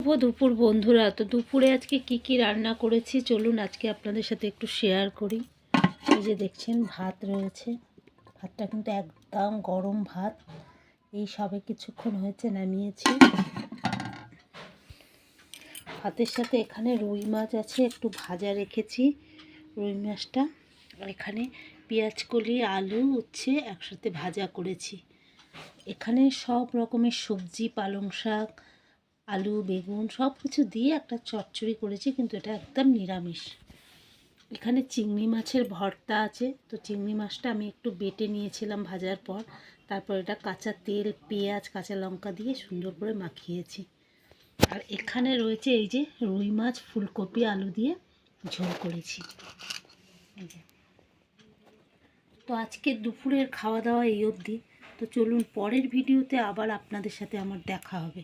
শুভ দুপুর বন্ধুরা। তো দুপুরে আজকে কি কি রান্না করেছি? চলুন আজকে আপনাদের সাথে একটু শেয়ার করি। এই যে দেখছেন, ভাত রয়েছে। ভাতটা কিন্তু একদম গরম ভাত। এই সবে কিছুক্ষণ হয়েছে, নামিয়েছি। ভাতের সাথে এখানে রুই মাছ আছে, একটু ভাজা রেখেছি রুই মাছটা। এখানে পেঁয়াজ কলি আলু, উচ্ছে একসাথে ভাজা করেছি। এখানে সব রকমের সবজি, পালং শাক আলু, বেগুন সব কিছু দিয়ে একটা চচ্চড়ি করেছি, কিন্তু এটা একদম নিরামিষ। এখানে চিংড়ি মাছের ভর্তা আছে, তো চিংড়ি মাছটা আমি একটু বেটে নিয়েছিলাম ভাজার পর। তারপর এটা কাঁচা তেল, পেঁয়াজ, কাঁচা লঙ্কা দিয়ে সুন্দর করে মাখিয়েছি। আর এখানে রয়েছে এই যে রুই মাছ, ফুলকপি, আলু দিয়ে ঝোল করেছি। তো আজকে দুপুরের খাওয়া দাওয়া এই অবধি। তো চলুন পরের ভিডিওতে আবার আপনাদের সাথে আমার দেখা হবে।